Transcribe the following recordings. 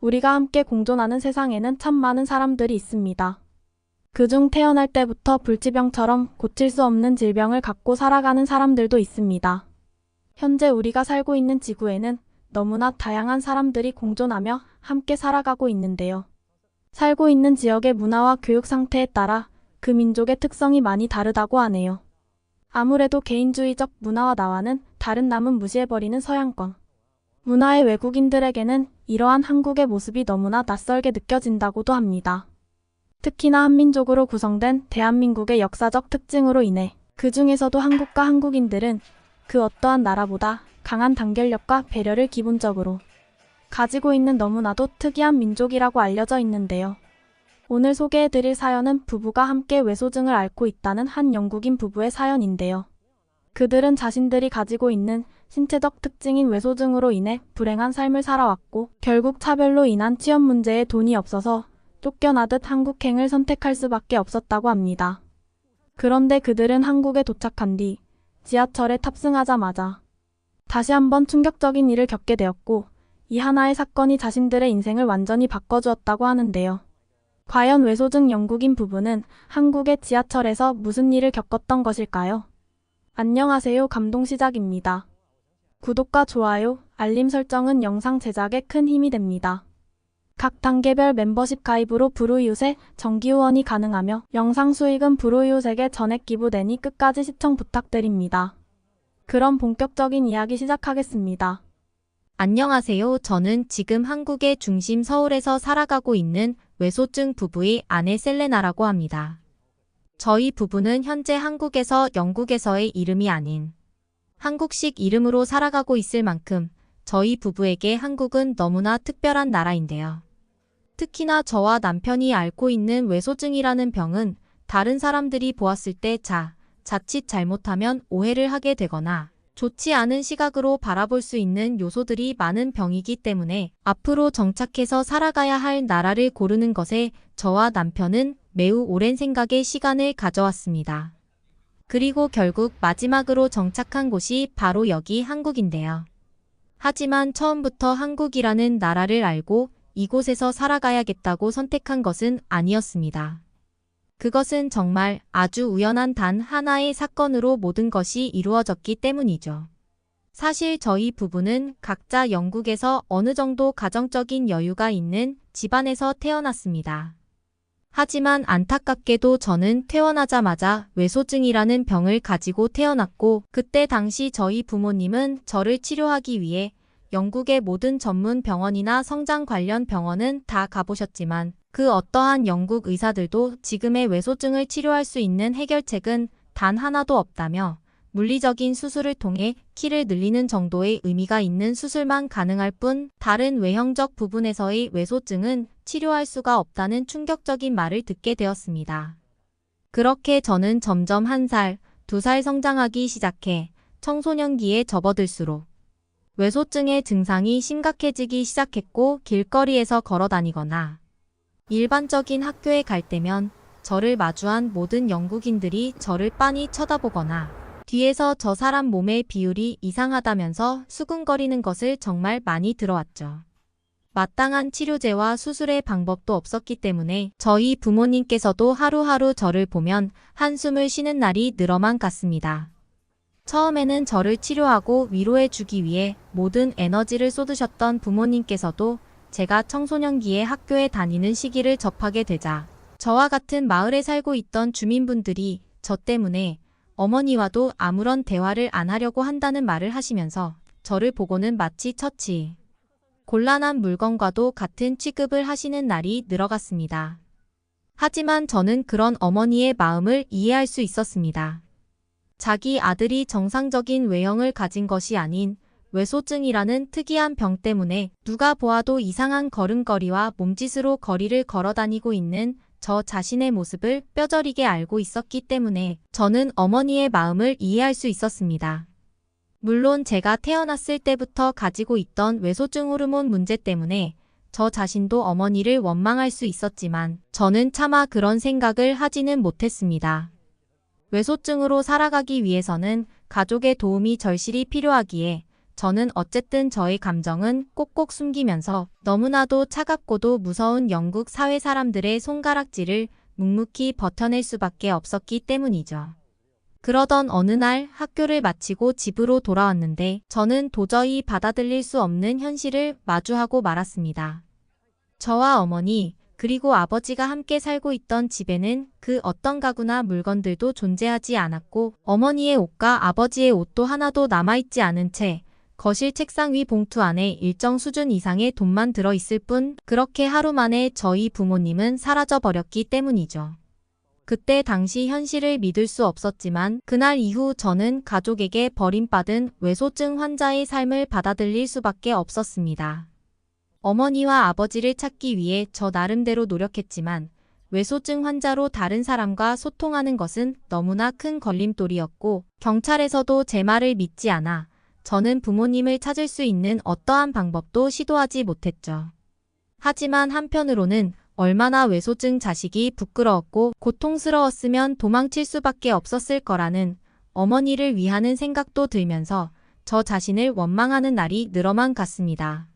우리가 함께 공존하는 세상에는 참 많은 사람들이 있습니다. 그중 태어날 때부터 불치병처럼 고칠 수 없는 질병을 갖고 살아가는 사람들도 있습니다. 현재 우리가 살고 있는 지구에는 너무나 다양한 사람들이 공존하며 함께 살아가고 있는데요. 살고 있는 지역의 문화와 교육 상태에 따라 그 민족의 특성이 많이 다르다고 하네요. 아무래도 개인주의적 문화와 나와는 다른 남은 무시해버리는 서양권. 문화의 외국인들에게는 이러한 한국의 모습이 너무나 낯설게 느껴진다고도 합니다. 특히나 한민족으로 구성된 대한민국의 역사적 특징으로 인해 그 중에서도 한국과 한국인들은 그 어떠한 나라보다 강한 단결력과 배려를 기본적으로 가지고 있는 너무나도 특이한 민족이라고 알려져 있는데요. 오늘 소개해드릴 사연은 부부가 함께 외소증을 앓고 있다는 한 영국인 부부의 사연인데요. 그들은 자신들이 가지고 있는 신체적 특징인 외소증으로 인해 불행한 삶을 살아왔고 결국 차별로 인한 취업 문제에 돈이 없어서 쫓겨나듯 한국행을 선택할 수밖에 없었다고 합니다. 그런데 그들은 한국에 도착한 뒤 지하철에 탑승하자마자 다시 한번 충격적인 일을 겪게 되었고 이 하나의 사건이 자신들의 인생을 완전히 바꿔주었다고 하는데요. 과연 외소증 영국인 부부는 한국의 지하철에서 무슨 일을 겪었던 것일까요? 안녕하세요. 감동 시작입니다. 구독과 좋아요, 알림 설정은 영상 제작에 큰 힘이 됩니다. 각 단계별 멤버십 가입으로 브루이웃에 정기 후원이 가능하며 영상 수익은 브루이웃에게 전액 기부되니 끝까지 시청 부탁드립니다. 그럼 본격적인 이야기 시작하겠습니다. 안녕하세요. 저는 지금 한국의 중심 서울에서 살아가고 있는 외소증 부부의 아내 셀레나라고 합니다. 저희 부부는 현재 한국에서 영국에서의 이름이 아닌 한국식 이름으로 살아가고 있을 만큼 저희 부부에게 한국은 너무나 특별한 나라인데요. 특히나 저와 남편이 앓고 있는 외소증이라는 병은 다른 사람들이 보았을 때 자, 자칫 잘못하면 오해를 하게 되거나 좋지 않은 시각으로 바라볼 수 있는 요소들이 많은 병이기 때문에 앞으로 정착해서 살아가야 할 나라를 고르는 것에 저와 남편은 매우 오랜 생각의 시간을 가져왔습니다. 그리고 결국 마지막으로 정착한 곳이 바로 여기 한국인데요. 하지만 처음부터 한국이라는 나라를 알고 이곳에서 살아가야겠다고 선택한 것은 아니었습니다. 그것은 정말 아주 우연한 단 하나의 사건으로 모든 것이 이루어졌기 때문이죠. 사실 저희 부부는 각자 영국에서 어느 정도 가정적인 여유가 있는 집안에서 태어났습니다. 하지만 안타깝게도 저는 태어나자마자 외소증이라는 병을 가지고 태어났고 그때 당시 저희 부모님은 저를 치료하기 위해 영국의 모든 전문 병원이나 성장 관련 병원은 다 가보셨지만 그 어떠한 영국 의사들도 지금의 외소증을 치료할 수 있는 해결책은 단 하나도 없다며 물리적인 수술을 통해 키를 늘리는 정도의 의미가 있는 수술만 가능할 뿐 다른 외형적 부분에서의 외소증은 치료할 수가 없다는 충격적인 말을 듣게 되었습니다. 그렇게 저는 점점 한 살, 두 살 성장하기 시작해 청소년기에 접어들수록 외소증의 증상이 심각해지기 시작했고 길거리에서 걸어 다니거나 일반적인 학교에 갈 때면 저를 마주한 모든 영국인들이 저를 빤히 쳐다보거나 뒤에서 저 사람 몸의 비율이 이상하다면서 수근거리는 것을 정말 많이 들어왔죠. 마땅한 치료제와 수술의 방법도 없었기 때문에 저희 부모님께서도 하루하루 저를 보면 한숨을 쉬는 날이 늘어만 갔습니다. 처음에는 저를 치료하고 위로해 주기 위해 모든 에너지를 쏟으셨던 부모님께서도 제가 청소년기에 학교에 다니는 시기를 접하게 되자 저와 같은 마을에 살고 있던 주민분들이 저 때문에 어머니와도 아무런 대화를 안 하려고 한다는 말을 하시면서 저를 보고는 마치 처치. 곤란한 물건과도 같은 취급을 하시는 날이 늘어갔습니다. 하지만 저는 그런 어머니의 마음을 이해할 수 있었습니다. 자기 아들이 정상적인 외형을 가진 것이 아닌 외소증이라는 특이한 병 때문에 누가 보아도 이상한 걸음걸이와 몸짓으로 거리를 걸어 다니고 있는 저 자신의 모습을 뼈저리게 알고 있었기 때문에 저는 어머니의 마음을 이해할 수 있었습니다. 물론 제가 태어났을 때부터 가지고 있던 외소증 호르몬 문제 때문에 저 자신도 어머니를 원망할 수 있었지만 저는 차마 그런 생각을 하지는 못했습니다. 외소증으로 살아가기 위해서는 가족의 도움이 절실히 필요하기에 저는 어쨌든 저의 감정은 꼭꼭 숨기면서 너무나도 차갑고도 무서운 영국 사회 사람들의 손가락질을 묵묵히 버텨낼 수밖에 없었기 때문이죠. 그러던 어느 날 학교를 마치고 집으로 돌아왔는데 저는 도저히 받아들일 수 없는 현실을 마주하고 말았습니다. 저와 어머니, 그리고 아버지가 함께 살고 있던 집에는 그 어떤 가구나 물건들도 존재하지 않았고 어머니의 옷과 아버지의 옷도 하나도 남아있지 않은 채 거실 책상 위 봉투 안에 일정 수준 이상의 돈만 들어있을 뿐 그렇게 하루 만에 저희 부모님은 사라져 버렸기 때문이죠. 그때 당시 현실을 믿을 수 없었지만 그날 이후 저는 가족에게 버림받은 외소증 환자의 삶을 받아들일 수밖에 없었습니다. 어머니와 아버지를 찾기 위해 저 나름대로 노력했지만 외소증 환자로 다른 사람과 소통하는 것은 너무나 큰 걸림돌이었고 경찰에서도 제 말을 믿지 않아 저는 부모님을 찾을 수 있는 어떠한 방법도 시도하지 못했죠. 하지만 한편으로는 얼마나 외소증 자식이 부끄러웠고 고통스러웠으면 도망칠 수밖에 없었을 거라는 어머니를 위하는 생각도 들면서 저 자신을 원망하는 날이 늘어만 갔습니다.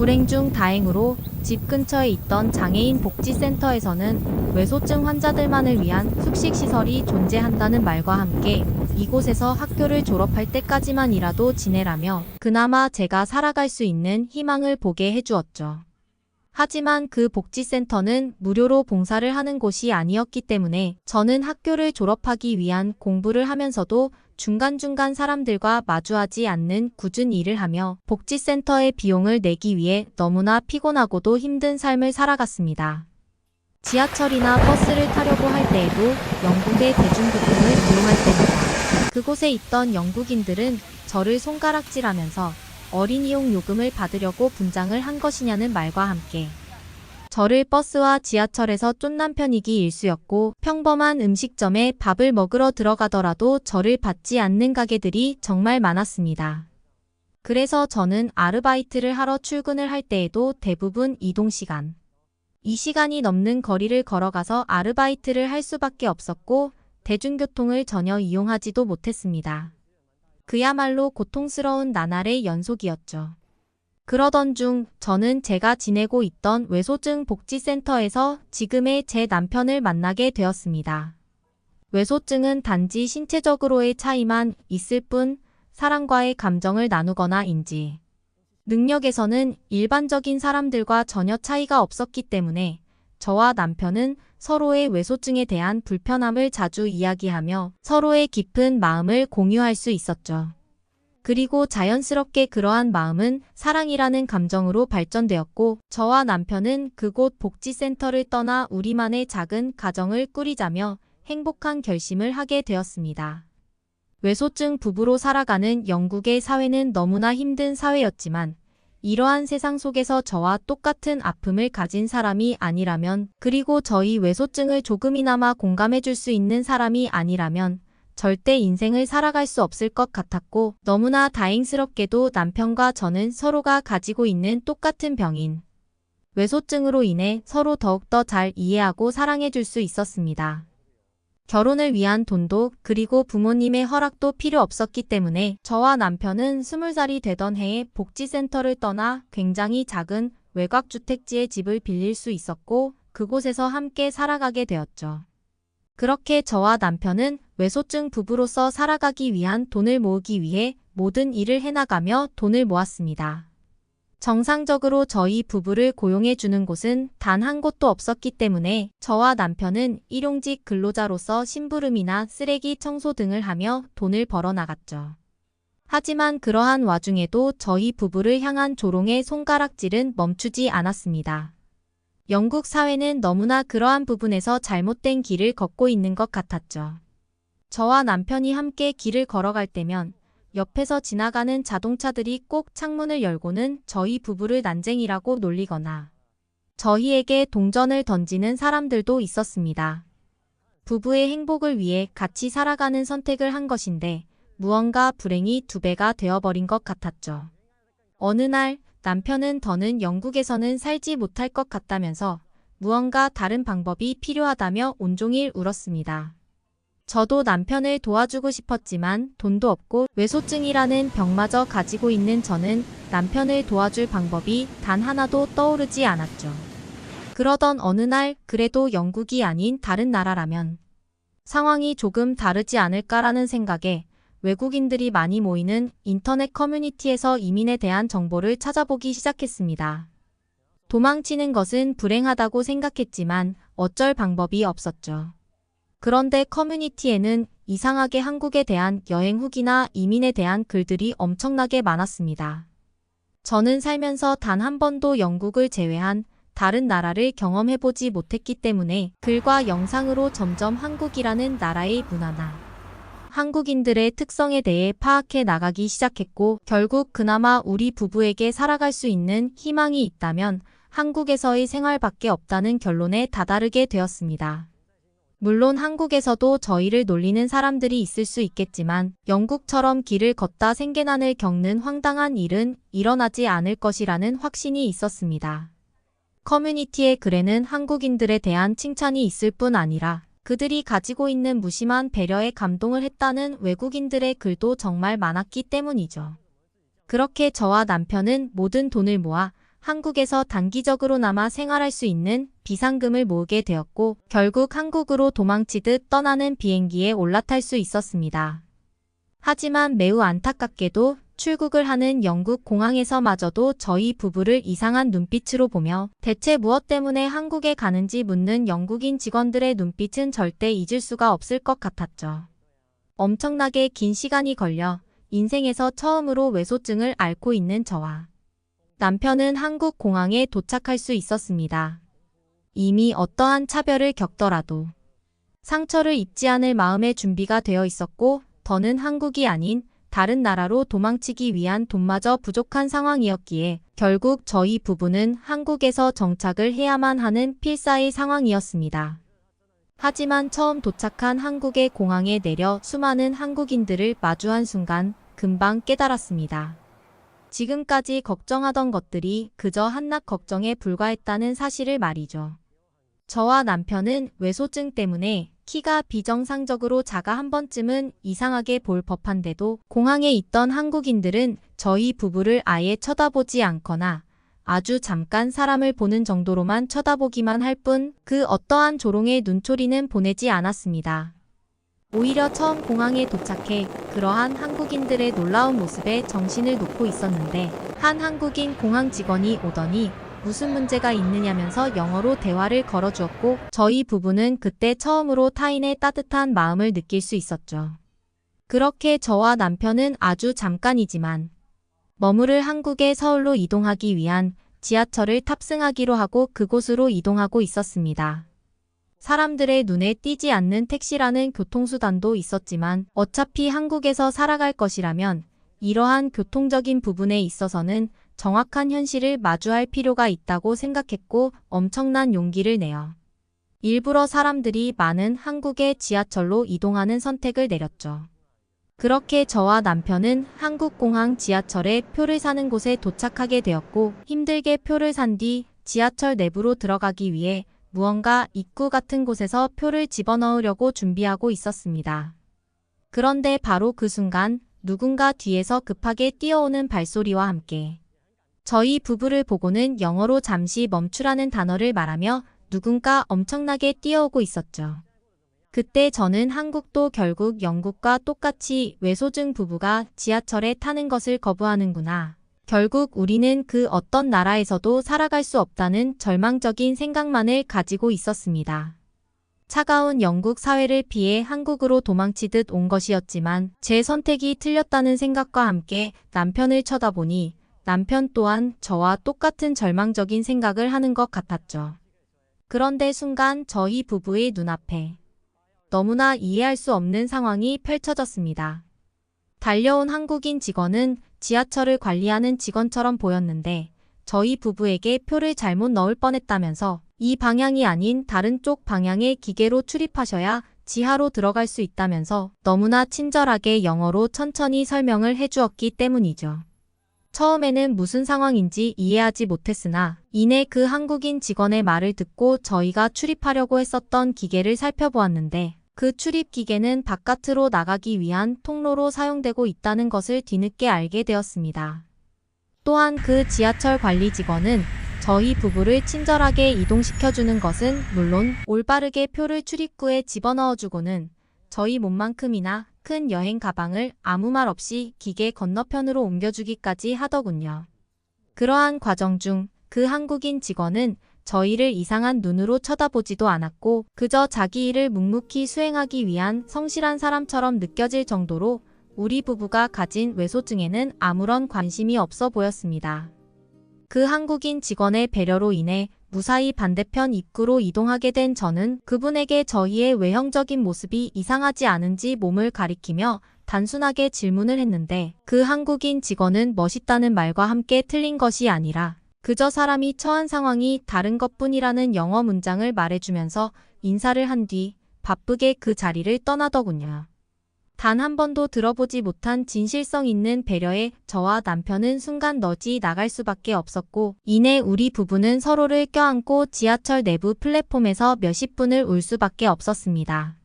불행 중 다행으로 집 근처에 있던 장애인 복지센터에서는 외소증 환자들만을 위한 숙식시설이 존재한다는 말과 함께 이곳에서 학교를 졸업할 때까지만이라도 지내라며 그나마 제가 살아갈 수 있는 희망을 보게 해주었죠. 하지만 그 복지센터는 무료로 봉사를 하는 곳이 아니었기 때문에 저는 학교를 졸업하기 위한 공부를 하면서도 중간중간 사람들과 마주하지 않는 굳은 일을 하며 복지센터의 비용을 내기 위해 너무나 피곤하고도 힘든 삶을 살아갔습니다. 지하철이나 버스를 타려고 할 때에도 영국의 대중교통을 이용할 때마다 그곳에 있던 영국인들은 저를 손가락질하면서 어린이용 요금을 받으려고 분장을 한 것이냐는 말과 함께 저를 버스와 지하철에서 쫓는 편이기 일쑤였고 평범한 음식점에 밥을 먹으러 들어가더라도 저를 받지 않는 가게들이 정말 많았습니다. 그래서 저는 아르바이트를 하러 출근을 할 때에도 대부분 이동시간. 이 시간이 넘는 거리를 걸어가서 아르바이트를 할 수밖에 없었고 대중교통을 전혀 이용하지도 못했습니다. 그야말로 고통스러운 나날의 연속이었죠. 그러던 중 저는 제가 지내고 있던 외소증 복지센터에서 지금의 제 남편을 만나게 되었습니다. 외소증은 단지 신체적으로의 차이만 있을 뿐 사람과의 감정을 나누거나 인지 능력에서는 일반적인 사람들과 전혀 차이가 없었기 때문에 저와 남편은 서로의 외소증에 대한 불편함을 자주 이야기하며 서로의 깊은 마음을 공유할 수 있었죠. 그리고 자연스럽게 그러한 마음은 사랑이라는 감정으로 발전되었고 저와 남편은 그곳 복지센터를 떠나 우리만의 작은 가정을 꾸리자며 행복한 결심을 하게 되었습니다. 외소증 부부로 살아가는 영국의 사회는 너무나 힘든 사회였지만 이러한 세상 속에서 저와 똑같은 아픔을 가진 사람이 아니라면 그리고 저희 외소증을 조금이나마 공감해 줄 수 있는 사람이 아니라면 절대 인생을 살아갈 수 없을 것 같았고 너무나 다행스럽게도 남편과 저는 서로가 가지고 있는 똑같은 병인 외소증으로 인해 서로 더욱더 잘 이해하고 사랑해 줄 수 있었습니다. 결혼을 위한 돈도 그리고 부모님의 허락도 필요 없었기 때문에 저와 남편은 스물 살이 되던 해에 복지센터를 떠나 굉장히 작은 외곽주택지의 집을 빌릴 수 있었고 그곳에서 함께 살아가게 되었죠. 그렇게 저와 남편은 외소증 부부로서 살아가기 위한 돈을 모으기 위해 모든 일을 해나가며 돈을 모았습니다. 정상적으로 저희 부부를 고용해 주는 곳은 단 한 곳도 없었기 때문에 저와 남편은 일용직 근로자로서 심부름이나 쓰레기 청소 등을 하며 돈을 벌어 나갔죠. 하지만 그러한 와중에도 저희 부부를 향한 조롱의 손가락질은 멈추지 않았습니다. 영국 사회는 너무나 그러한 부분에서 잘못된 길을 걷고 있는 것 같았죠. 저와 남편이 함께 길을 걸어갈 때면 옆에서 지나가는 자동차들이 꼭 창문을 열고는 저희 부부를 난쟁이라고 놀리거나 저희에게 동전을 던지는 사람들도 있었습니다. 부부의 행복을 위해 같이 살아가는 선택을 한 것인데 무언가 불행이 두 배가 되어버린 것 같았죠. 어느 날 남편은 더는 영국에서는 살지 못할 것 같다면서 무언가 다른 방법이 필요하다며 온종일 울었습니다. 저도 남편을 도와주고 싶었지만 돈도 없고 외소증이라는 병마저 가지고 있는 저는 남편을 도와줄 방법이 단 하나도 떠오르지 않았죠. 그러던 어느 날 그래도 영국이 아닌 다른 나라라면 상황이 조금 다르지 않을까라는 생각에 외국인들이 많이 모이는 인터넷 커뮤니티에서 이민에 대한 정보를 찾아보기 시작했습니다. 도망치는 것은 불행하다고 생각했지만 어쩔 방법이 없었죠. 그런데 커뮤니티에는 이상하게 한국에 대한 여행 후기나 이민에 대한 글들이 엄청나게 많았습니다. 저는 살면서 단 한 번도 영국을 제외한 다른 나라를 경험해보지 못했기 때문에 글과 영상으로 점점 한국이라는 나라의 문화나 한국인들의 특성에 대해 파악해 나가기 시작했고 결국 그나마 우리 부부에게 살아갈 수 있는 희망이 있다면 한국에서의 생활밖에 없다는 결론에 다다르게 되었습니다. 물론 한국에서도 저희를 놀리는 사람들이 있을 수 있겠지만 영국처럼 길을 걷다 생계난을 겪는 황당한 일은 일어나지 않을 것이라는 확신이 있었습니다. 커뮤니티의 글에는 한국인들에 대한 칭찬이 있을 뿐 아니라 그들이 가지고 있는 무심한 배려에 감동을 했다는 외국인들의 글도 정말 많았기 때문이죠. 그렇게 저와 남편은 모든 돈을 모아 한국에서 단기적으로나마 생활할 수 있는 비상금을 모으게 되었고 결국 한국으로 도망치듯 떠나는 비행기에 올라탈 수 있었습니다. 하지만 매우 안타깝게도 출국을 하는 영국 공항에서마저도 저희 부부를 이상한 눈빛으로 보며 대체 무엇 때문에 한국에 가는지 묻는 영국인 직원들의 눈빛은 절대 잊을 수가 없을 것 같았죠. 엄청나게 긴 시간이 걸려 인생에서 처음으로 외소증을 앓고 있는 저와 남편은 한국 공항에 도착할 수 있었습니다. 이미 어떠한 차별을 겪더라도 상처를 입지 않을 마음의 준비가 되어 있었고 더는 한국이 아닌 다른 나라로 도망치기 위한 돈마저 부족한 상황이었기에 결국 저희 부부는 한국에서 정착을 해야만 하는 필사의 상황이었습니다. 하지만 처음 도착한 한국의 공항에 내려 수많은 한국인들을 마주한 순간 금방 깨달았습니다. 지금까지 걱정하던 것들이 그저 한낱 걱정에 불과했다는 사실을 말이죠. 저와 남편은 외소증 때문에 키가 비정상적으로 작아 한 번쯤은 이상하게 볼 법한데도 공항에 있던 한국인들은 저희 부부를 아예 쳐다보지 않거나 아주 잠깐 사람을 보는 정도로만 쳐다보기만 할 뿐 그 어떠한 조롱의 눈초리는 보내지 않았습니다. 오히려 처음 공항에 도착해 그러한 한국인들의 놀라운 모습에 정신을 놓고 있었는데 한 한국인 공항 직원이 오더니 무슨 문제가 있느냐면서 영어로 대화를 걸어주었고 저희 부부는 그때 처음으로 타인의 따뜻한 마음을 느낄 수 있었죠. 그렇게 저와 남편은 아주 잠깐이지만 머무를 한국의 서울로 이동하기 위한 지하철을 탑승하기로 하고 그곳으로 이동하고 있었습니다. 사람들의 눈에 띄지 않는 택시라는 교통수단도 있었지만 어차피 한국에서 살아갈 것이라면 이러한 교통적인 부분에 있어서는 정확한 현실을 마주할 필요가 있다고 생각했고 엄청난 용기를 내어 일부러 사람들이 많은 한국의 지하철로 이동하는 선택을 내렸죠. 그렇게 저와 남편은 한국공항 지하철에 표를 사는 곳에 도착하게 되었고 힘들게 표를 산 뒤 지하철 내부로 들어가기 위해 무언가 입구 같은 곳에서 표를 집어넣으려고 준비하고 있었습니다. 그런데 바로 그 순간 누군가 뒤에서 급하게 뛰어오는 발소리와 함께 저희 부부를 보고는 영어로 잠시 멈추라는 단어를 말하며 누군가 엄청나게 뛰어오고 있었죠. 그때 저는 한국도 결국 영국과 똑같이 외소증 부부가 지하철에 타는 것을 거부하는구나. 결국 우리는 그 어떤 나라에서도 살아갈 수 없다는 절망적인 생각만을 가지고 있었습니다. 차가운 영국 사회를 피해 한국으로 도망치듯 온 것이었지만 제 선택이 틀렸다는 생각과 함께 남편을 쳐다보니 남편 또한 저와 똑같은 절망적인 생각을 하는 것 같았죠. 그런데 순간 저희 부부의 눈앞에 너무나 이해할 수 없는 상황이 펼쳐졌습니다. 달려온 한국인 직원은 지하철을 관리하는 직원처럼 보였는데 저희 부부에게 표를 잘못 넣을 뻔했다면서 이 방향이 아닌 다른 쪽 방향의 기계로 출입하셔야 지하로 들어갈 수 있다면서 너무나 친절하게 영어로 천천히 설명을 해주었기 때문이죠. 처음에는 무슨 상황인지 이해하지 못했으나 이내 그 한국인 직원의 말을 듣고 저희가 출입하려고 했었던 기계를 살펴보았는데 그 출입 기계는 바깥으로 나가기 위한 통로로 사용되고 있다는 것을 뒤늦게 알게 되었습니다. 또한 그 지하철 관리 직원은 저희 부부를 친절하게 이동시켜주는 것은 물론 올바르게 표를 출입구에 집어넣어주고는 저희 몸만큼이나 큰 여행 가방을 아무 말 없이 기계 건너편으로 옮겨주기까지 하더군요. 그러한 과정 중 그 한국인 직원은 저희를 이상한 눈으로 쳐다보지도 않았고 그저 자기 일을 묵묵히 수행하기 위한 성실한 사람처럼 느껴질 정도로 우리 부부가 가진 외소증에는 아무런 관심이 없어 보였습니다. 그 한국인 직원의 배려로 인해 무사히 반대편 입구로 이동하게 된 저는 그분에게 저희의 외형적인 모습이 이상하지 않은지 몸을 가리키며 단순하게 질문을 했는데 그 한국인 직원은 멋있다는 말과 함께 틀린 것이 아니라 그저 사람이 처한 상황이 다른 것 뿐이라는 영어 문장을 말해주면서 인사를 한 뒤 바쁘게 그 자리를 떠나더군요. 단 한 번도 들어보지 못한 진실성 있는 배려에 저와 남편은 순간 너지 나갈 수밖에 없었고 이내 우리 부부는 서로를 껴안고 지하철 내부 플랫폼에서 몇십 분을 울 수밖에 없었습니다.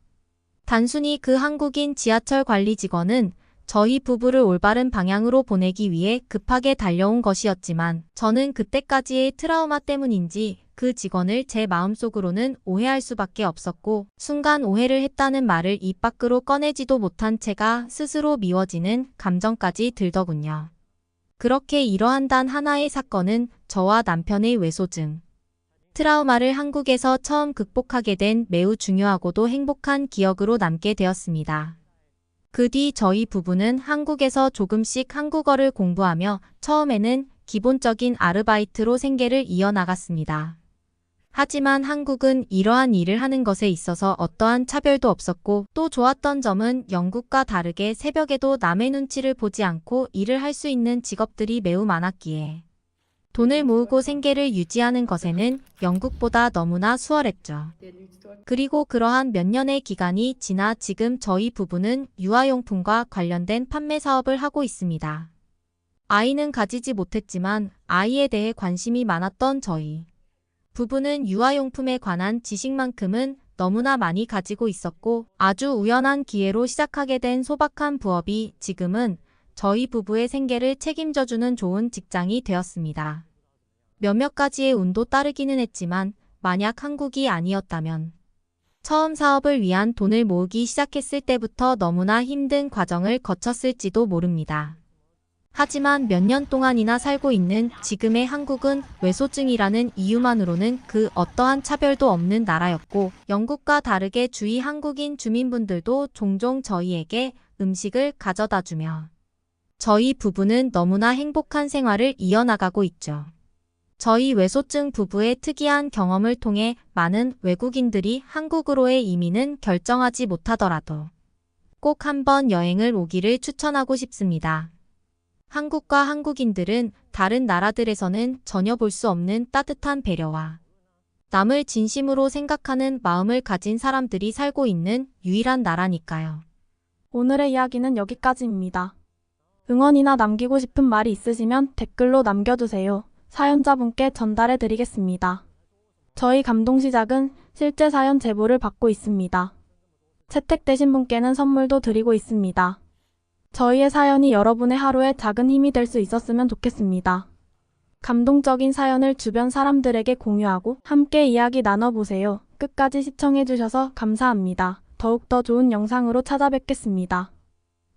단순히 그 한국인 지하철 관리 직원은 저희 부부를 올바른 방향으로 보내기 위해 급하게 달려온 것이었지만 저는 그때까지의 트라우마 때문인지 그 직원을 제 마음속으로는 오해할 수밖에 없었고 순간 오해를 했다는 말을 입 밖으로 꺼내지도 못한 채가 스스로 미워지는 감정까지 들더군요. 그렇게 이러한 단 하나의 사건은 저와 남편의 외소증, 트라우마를 한국에서 처음 극복하게 된 매우 중요하고도 행복한 기억으로 남게 되었습니다. 그 뒤 저희 부부는 한국에서 조금씩 한국어를 공부하며 처음에는 기본적인 아르바이트로 생계를 이어나갔습니다. 하지만 한국은 이러한 일을 하는 것에 있어서 어떠한 차별도 없었고 또 좋았던 점은 영국과 다르게 새벽에도 남의 눈치를 보지 않고 일을 할 수 있는 직업들이 매우 많았기에 돈을 모으고 생계를 유지하는 것에는 영국보다 너무나 수월했죠. 그리고 그러한 몇 년의 기간이 지나 지금 저희 부부는 유아용품과 관련된 판매 사업을 하고 있습니다. 아이는 가지지 못했지만 아이에 대해 관심이 많았던 저희. 부부는 유아용품에 관한 지식만큼은 너무나 많이 가지고 있었고 아주 우연한 기회로 시작하게 된 소박한 부업이 지금은 저희 부부의 생계를 책임져주는 좋은 직장이 되었습니다. 몇몇 가지의 운도 따르기는 했지만 만약 한국이 아니었다면 처음 사업을 위한 돈을 모으기 시작했을 때부터 너무나 힘든 과정을 거쳤을지도 모릅니다. 하지만 몇 년 동안이나 살고 있는 지금의 한국은 외소증이라는 이유만으로는 그 어떠한 차별도 없는 나라였고 영국과 다르게 주위 한국인 주민분들도 종종 저희에게 음식을 가져다 주며 저희 부부는 너무나 행복한 생활을 이어나가고 있죠. 저희 외소증 부부의 특이한 경험을 통해 많은 외국인들이 한국으로의 이민은 결정하지 못하더라도 꼭 한번 여행을 오기를 추천하고 싶습니다. 한국과 한국인들은 다른 나라들에서는 전혀 볼 수 없는 따뜻한 배려와 남을 진심으로 생각하는 마음을 가진 사람들이 살고 있는 유일한 나라니까요. 오늘의 이야기는 여기까지입니다. 응원이나 남기고 싶은 말이 있으시면 댓글로 남겨주세요. 사연자분께 전달해 드리겠습니다. 저희 감동시작은 실제 사연 제보를 받고 있습니다. 채택되신 분께는 선물도 드리고 있습니다. 저희의 사연이 여러분의 하루에 작은 힘이 될 수 있었으면 좋겠습니다. 감동적인 사연을 주변 사람들에게 공유하고 함께 이야기 나눠보세요. 끝까지 시청해주셔서 감사합니다. 더욱더 좋은 영상으로 찾아뵙겠습니다.